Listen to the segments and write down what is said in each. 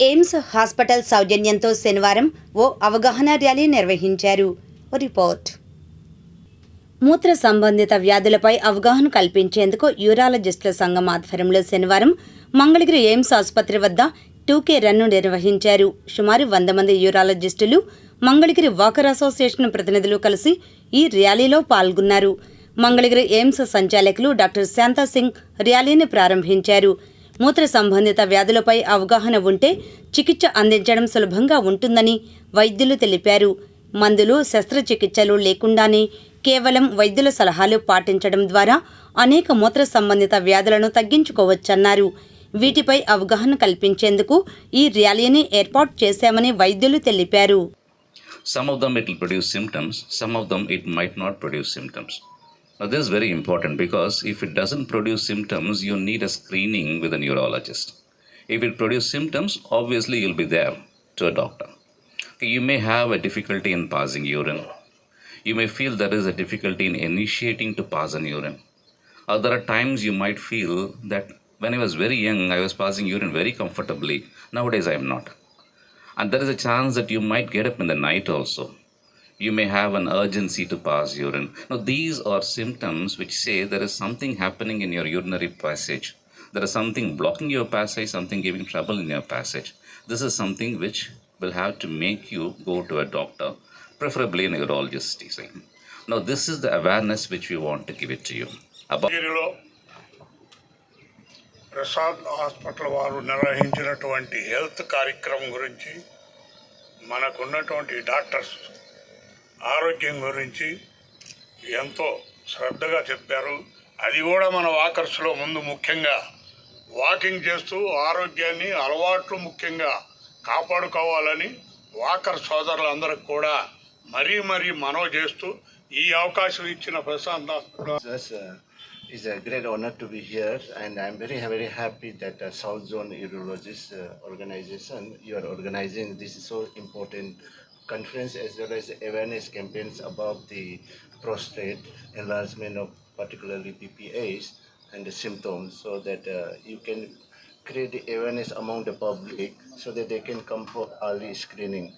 AIIMS hospital సౌజన్యంతో శనివారం ఓ అవగాహన ర్యాలీ నిర్వహించారు. రిపోర్ట్. మూత్ర సంబంధిత వ్యాధులపై అవగాహన కల్పించేందుకు యూరాలజిస్టుల సంఘం ఆధ్వర్యంలో శనివారం మంగళగిరి ఎయిమ్స్ ఆసుపత్రి వద్ద టూకే రన్ను నిర్వహించారు. సుమారు వంద మంది యూరాలజిస్టులు మంగళగిరి వాకర్ అసోసియేషన్ ప్రతినిధులు కలిసి ఈ ర్యాలీలో పాల్గొన్నారు. మంగళగిరి ఎయిమ్స్ సంచాలకులు డాక్టర్ శాంతా సింగ్ ర్యాలీని ప్రారంభించారు. మూత్ర సంబంధిత వ్యాధులపై అవగాహన ఉంటే చికిత్స అందించడం సులభంగా ఉంటుందని వైద్యులు తెలిపారు. మందులు శస్త్రచికిత్సలు లేకుండానే కేవలం వైద్యుల సలహాలు పాటించడం ద్వారా అనేక మూత్ర సంబంధిత వ్యాధులను తగ్గించుకోవచ్చన్నారు. వీటిపై అవగాహన కల్పించేందుకు ఈ ర్యాలీని ఏర్పాటు చేశామని వైద్యులు తెలిపారు. Some of them it will produce symptoms, some of them it might not produce symptoms. Now, this is very important because if it doesn't produce symptoms, you need a screening with a neurologist. If it produces symptoms, obviously you'll be there to a doctor. You may have a difficulty in passing urine. You may feel there is a difficulty in initiating to pass an urine. Or there are times you might feel that when I was very young, I was passing urine very comfortably. Nowadays, I am not. And there is a chance that you might get up in the night also. You may have an urgency to pass urine. Now, these are symptoms which say there is something happening in your urinary passage. There is something blocking your passage, something giving trouble in your passage. This is something which will have to make you go to a doctor, preferably a neurologist. Now, this is the awareness which we want to give it to you. About Prasad hospital వారు నిర్వహించినటువంటి health కార్యక్రమం గురించి మనకున్నటువంటి doctors ఆరోగ్యం గురించి ఎంతో శ్రద్ధగా చెప్పారు అది కూడా మన వాకర్స్లో ముందు ముఖ్యంగా వాకింగ్ చేస్తూ ఆరోగ్యాన్ని అలవాట్లు ముఖ్యంగా కాపాడుకోవాలని వాకర్ సోదరులందరికి కూడా మరీ మరీ మనవి చేస్తూ ఈ అవకాశం ఇచ్చిన Prashant hospital it's a great honor to be here, and I'm very, very happy that uh, South Zone Urologist uh, Organization you are organizing this is so important conference as well as awareness campaigns about the prostate enlargement of particularly PPAs and the symptoms, so that uh, you can create the awareness among the public so that they can come for early screening.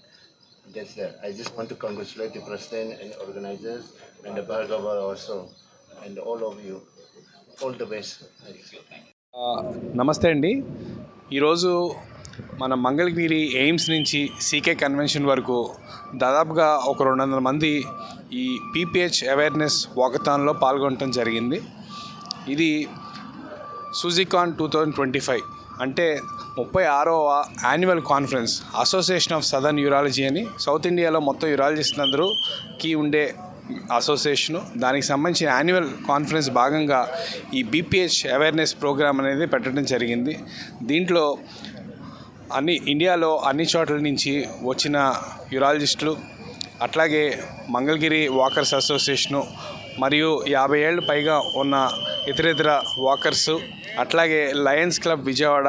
That's that. I just want to congratulate the president and organizers and the Bhargava also and all of you. All the best. ఆ, నమస్తే అండి ఈరోజు మన Mangalagiri AIIMS నుంచి CK convention వరకు దాదాపుగా ఒక రెండు వందల మంది ఈ పీపీహెచ్ అవేర్నెస్ వాకథాన్లో పాల్గొనడం జరిగింది. ఇది Suzicon two thousand twenty five అంటే ముప్పై ఆరవ annual conference association of southern urology అని సౌత్ ఇండియాలో మొత్తం యూరాలజిస్ట్ అందరూకి ఉండే అసోసియేషను. దానికి సంబంధించిన యాన్యువల్ కాన్ఫరెన్స్ భాగంగా ఈ బీపీహెచ్ అవేర్నెస్ ప్రోగ్రామ్ అనేది పెట్టడం జరిగింది. దీంట్లో అన్ని ఇండియాలో అన్ని చోట్ల నుంచి వచ్చిన యూరాలజిస్టులు అట్లాగే మంగళగిరి వాకర్స్ అసోసియేషను మరియు యాభై ఏళ్ళు పైగా ఉన్న ఇతరితర వాకర్సు అట్లాగే లయన్స్ క్లబ్ విజయవాడ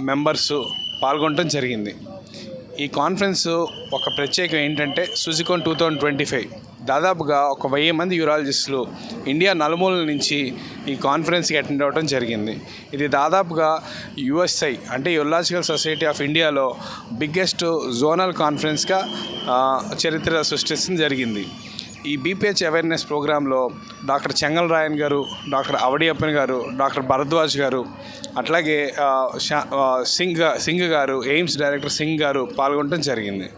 మెంబర్సు పాల్గొనడం జరిగింది. ఈ కాన్ఫరెన్స్ ఒక ప్రత్యేకం ఏంటంటే Suzicon two thousand twenty five దాదాపుగా ఒక వెయ్యి మంది యూరాలజిస్టులు ఇండియా నలుమూలల నుంచి ఈ కాన్ఫరెన్స్కి అటెండ్ అవ్వడం జరిగింది. ఇది దాదాపుగా యుఎస్ఐ అంటే యూరాలజికల్ సొసైటీ ఆఫ్ ఇండియాలో బిగ్గెస్ట్ జోనల్ కాన్ఫరెన్స్గా చరిత్ర సృష్టించడం జరిగింది. ఈ బీపీహెచ్ అవేర్నెస్ ప్రోగ్రాంలో డాక్టర్ చెంగల్ రాయన్ గారు డాక్టర్ అవడియప్పన్ గారు డాక్టర్ భరద్వాజ్ గారు అట్లాగే సింగ్ సింగ్ గారు ఎయిమ్స్ డైరెక్టర్ సింగ్ గారు పాల్గొనడం జరిగింది.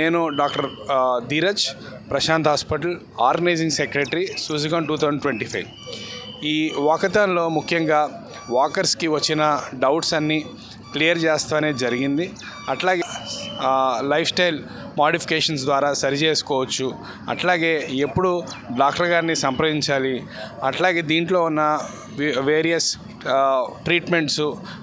నేను doctor Dheeraj Prashant hospital organising secretary Suzicon two thousand twenty five. ఈ వాకథాన్లో ముఖ్యంగా వాకర్స్కి వచ్చిన డౌట్స్ అన్నీ క్లియర్ చేస్తానే జరిగింది. అట్లాగే లైఫ్ స్టైల్ మాడిఫికేషన్స్ ద్వారా సరి చేసుకోవచ్చు. అట్లాగే ఎప్పుడు డాక్టర్ గారిని సంప్రదించాలి. అట్లాగే దీంట్లో ఉన్న వే- వేరియస్ ట్రీట్మెంట్స్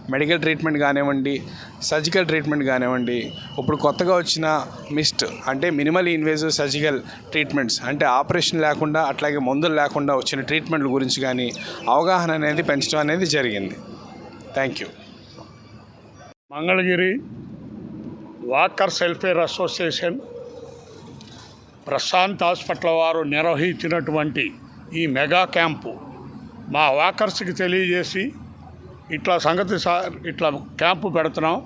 మెడికల్ ట్రీట్మెంట్ కానివ్వండి సర్జికల్ ట్రీట్మెంట్ కానివ్వండి ఇప్పుడు కొత్తగా వచ్చిన మిస్ట్ అంటే మినిమల్ ఇన్వేజివ్ సర్జికల్ ట్రీట్మెంట్స్ అంటే ఆపరేషన్ లేకుండా అట్లాగే మందులు లేకుండా వచ్చిన ట్రీట్మెంట్ల గురించి కానీ అవగాహన అనేది పెంచడం అనేది జరిగింది. Thank you. Mangalagiri walkers welfare association Prashant hospital వారు నిర్వహించినటువంటి ఈ మెగా క్యాంపు మా వాకర్స్కి తెలియజేసి ఇట్లా సంగతి సార్ ఇట్లా క్యాంపు పెడుతున్నాం.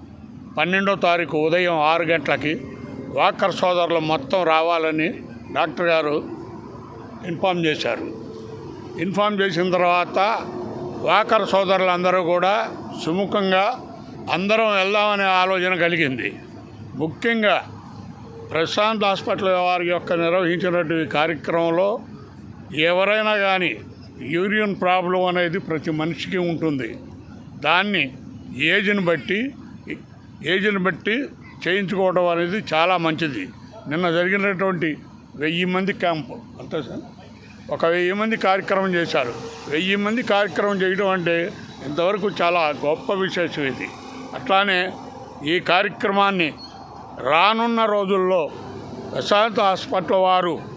పన్నెండో తారీఖు ఉదయం ఆరు గంటలకి వాకర్ సోదరులు మొత్తం రావాలని డాక్టర్ గారు ఇన్ఫామ్ చేశారు. ఇన్ఫామ్ చేసిన తర్వాత వాకర్ సోదరులందరూ కూడా సుముఖంగా అందరం వెళ్దామనే ఆలోచన కలిగింది. ముఖ్యంగా ప్రశాంత్ హాస్పిటల్ వారి యొక్క నిర్వహించినటువంటి కార్యక్రమంలో ఎవరైనా కానీ యూరియన్ ప్రాబ్లం అనేది ప్రతి మనిషికి ఉంటుంది. దాన్ని ఏజ్ని బట్టి ఏజ్ని బట్టి చేయించుకోవడం అనేది చాలా మంచిది. నిన్న జరిగినటువంటి వెయ్యి మంది క్యాంపు అంతే సార్ ఒక వెయ్యి మంది కార్యక్రమం చేశారు. వెయ్యి మంది కార్యక్రమం చేయడం అంటే ఇంతవరకు చాలా గొప్ప విశేషం ఇది. అట్లానే ఈ కార్యక్రమాన్ని రానున్న రోజుల్లో ప్రశాంత్ హాస్పిటల్ వారు